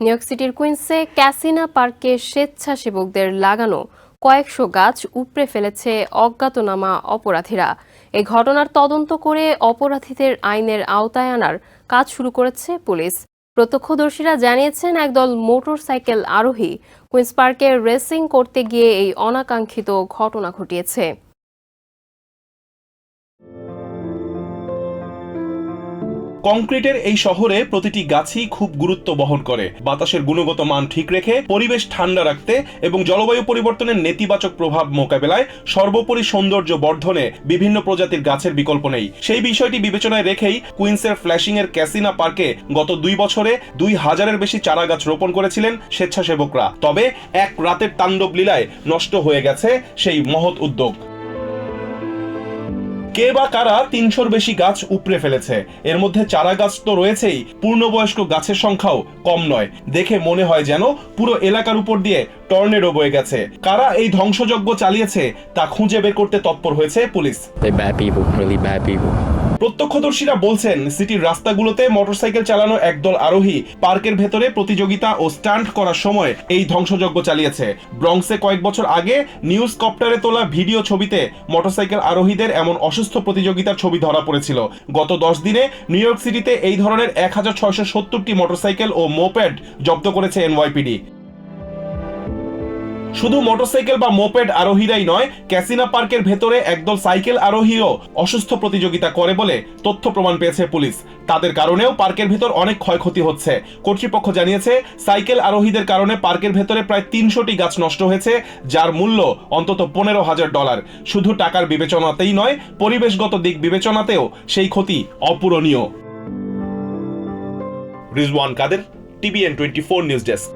New York সিটির কুইন্সে ক্যাসিনা পার্কে স্বেচ্ছাসেবকদের লাগানো কয়েকশো গাছ উপড়ে ফেলেছে অজ্ঞাতনামা অপরাধীরা। এই ঘটনার তদন্ত করে অপরাধীদের আইনের আওতায় আনার কাজ শুরু করেছে পুলিশ। প্রত্যক্ষদর্শীরা জানিয়েছেন, একদল মোটর সাইকেল আরোহী কুইন্স পার্কে রেসিং করতে গিয়ে এই অনাকাঙ্ক্ষিত ঘটনা ঘটিয়েছে। কংক্রিটের এই শহরে প্রতিটি গাছই খুব গুরুত্ব বহন করে। বাতাসের গুণগত মান ঠিক রেখে, পরিবেশ ঠান্ডা রাখতে এবং জলবায়ু পরিবর্তনের নেতিবাচক প্রভাব মোকাবেলায় সর্বোপরি সৌন্দর্য বর্ধনে বিভিন্ন প্রজাতির গাছের বিকল্প নেই। সেই বিষয়টি বিবেচনায় রেখেই কুইন্সের ফ্ল্যাশিং এর ক্যাসিনা পার্কে গত দুই বছরে দুই হাজারের বেশি চারা গাছ রোপণ করেছিলেন স্বেচ্ছাসেবকরা। তবে এক রাতের তাণ্ডব লীলায় নষ্ট হয়ে গেছে সেই মহৎ উদ্যোগ। কে বা কারা তিনশোর বেশি গাছ উপড়ে ফেলেছে? এর মধ্যে চারা গাছ তো রয়েছেই, পূর্ণবয়স্ক গাছের সংখ্যাও কম নয়। দেখে মনে হয় যেন পুরো এলাকার উপর দিয়ে টর্নেডো বয়ে গেছে। কারা এই ধ্বংসযজ্ঞ চালিয়েছে তা খুঁজে বের করতে তৎপর হয়েছে পুলিশ। প্রত্যক্ষদর্শীরা বলছেন, সিটির রাস্তাগুলোতে মোটরসাইকেল চালানো একদল আরোহী পার্কের ভেতরে প্রতিযোগিতা ও স্টান্ট করার সময় এই ধ্বংসযজ্ঞ চালিয়েছে। ব্রংসে কয়েক বছর আগে নিউজ কপ্টারে তোলা ভিডিও ছবিতে মোটরসাইকেল আরোহীদের এমন অসুস্থ প্রতিযোগিতার ছবি ধরা পড়েছিল। গত দশ দিনে নিউ ইয়র্ক সিটিতে এই ধরনের এক হাজার ছয়শো সত্তরটি মোটরসাইকেল ও মোপ্যাড জব্দ করেছে এনওয়াইপিডি। শুধু মোটরসাইকেল বা মোপেড আরোহীরাই নয়, ক্যাসিনা পার্কের ভেতরে একদল সাইকেল আরোহীও অসুস্থ প্রতিযোগিতা করে বলে তথ্য প্রমাণ পেয়েছে পুলিশ। তাদের কারণেও পার্কের ভেতর অনেক ক্ষয়ক্ষতি হচ্ছে। কর্তৃপক্ষ জানিয়েছে, সাইকেল আরোহীদের কারণে পার্কের ভেতরে প্রায় তিনশোটি গাছ নষ্ট হয়েছে, যার মূল্য অন্তত পনেরো হাজার ডলার। শুধু টাকার বিবেচনাতেই নয়, পরিবেশগত দিক বিবেচনাতেও সেই ক্ষতি অপূরণীয়। Rizwan Kader, TVN twenty four news desk.